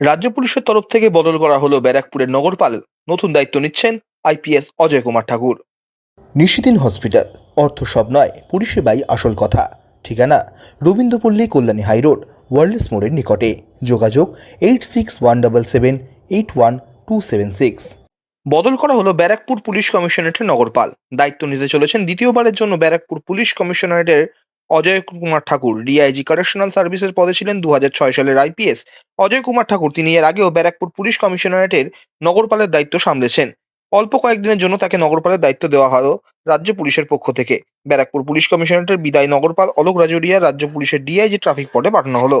রাজ্য পুলিশের তরফ থেকে বদল করা হলো ব্যারাকপুরের নগরপাল। নতুন দায়িত্ব নিচ্ছেন আইপিএস অজয় কুমার ঠাকুর। নিশিদিন হসপিটাল অর্থ সব নয় পরিষেবাই আসল কথা। ঠিকানা রবীন্দ্রপল্লী কল্যাণী হাইরোড ওয়ার্ল্ডস মোড়ের নিকটে। যোগাযোগ eight six one double seven eight one two seven six বদল করা হলো ব্যারাকপুর পুলিশ কমিশনারেটের নগরপাল। দায়িত্ব নিতে চলেছেন দ্বিতীয়বারের জন্য ব্যারাকপুর পুলিশ কমিশনারেটের অজয় কুমার ঠাকুর ডিআইজি কারেকশনাল সার্ভিসের পদে ছিলেন দু হাজার ছয় সালের আইপিএস অজয় কুমার ঠাকুর, তিনি এর আগেও ব্যারাকপুর পুলিশ কমিশনারেটের নগরপালের দায়িত্ব সামলেছেন। অল্প কয়েকদিনের জন্য তাকে নগরপালের দায়িত্ব দেওয়া হলো রাজ্য পুলিশের পক্ষ থেকে। ব্যারাকপুর পুলিশ কমিশনারেটের বিদায় নগরপাল অলোক রাজুরিয়া রাজ্য পুলিশের ডিআইজি ট্রাফিক পদে পাঠানো হলো।